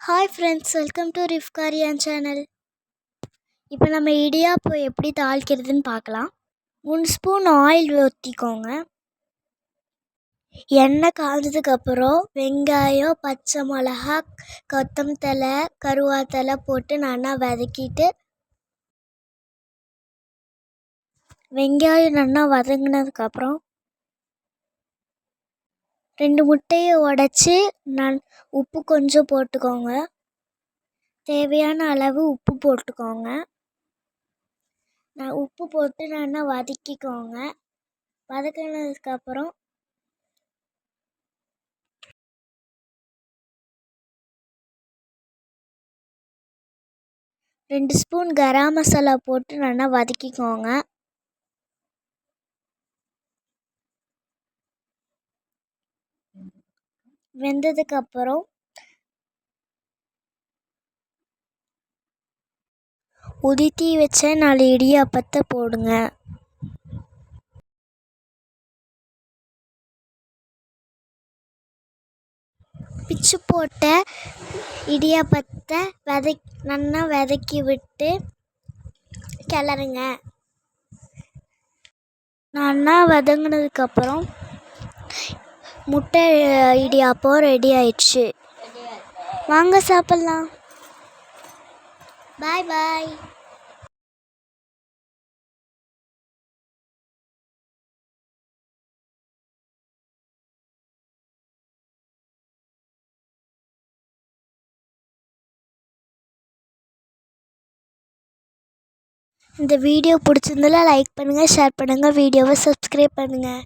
Hi friends welcome to ரிஃப்காரியான் channel இப்போ நம்ம இடியாப்போ எப்படி தாளிக்கிறதுன்னு பார்க்கலாம். மூணு ஸ்பூன் ஆயில் ஊற்றிக்கோங்க எண்ணெய் காய்ஞ்சதுக்கப்புறம் வெங்காயம் பச்சை மிளகா கொத்தமல்லி தழை கருவேப்பிலை போட்டு நல்லா வதக்கிட்டு வெங்காயம் நல்லா வதங்கினதுக்கப்புறம் ரெண்டு முட்டையை உடச்சி நன் உப்பு கொஞ்சம் போட்டுக்கோங்க. தேவையான அளவு உப்பு போட்டுக்கோங்க. நான் உப்பு போட்டு நல்லா வதக்கிக்கோங்க. வதக்கினதுக்கப்புறம் ரெண்டு ஸ்பூன் கரம் மசாலா போட்டு நல்லா வதக்கிக்கோங்க. வெந்ததுக்கப்புறம் உதித்தி வச்ச நாலு இடியாப்பத்தை போடுங்க. பிச்சு போட்ட இடியாப்பத்தை வதக் நல்லா வதக்கி விட்டு கிளறுங்க. நல்லா வதங்கினதுக்கப்புறம் முட்டை இடியாப்பம் ரெடி ஆயிடுச்சு. வாங்க சாப்பிட்லாம். பாய் பாய் இந்த வீடியோ பிடிச்சிருந்தால லைக் பண்ணுங்கள் ஷேர் பண்ணுங்கள் வீடியோவை சப்ஸ்கிரைப் பண்ணுங்கள்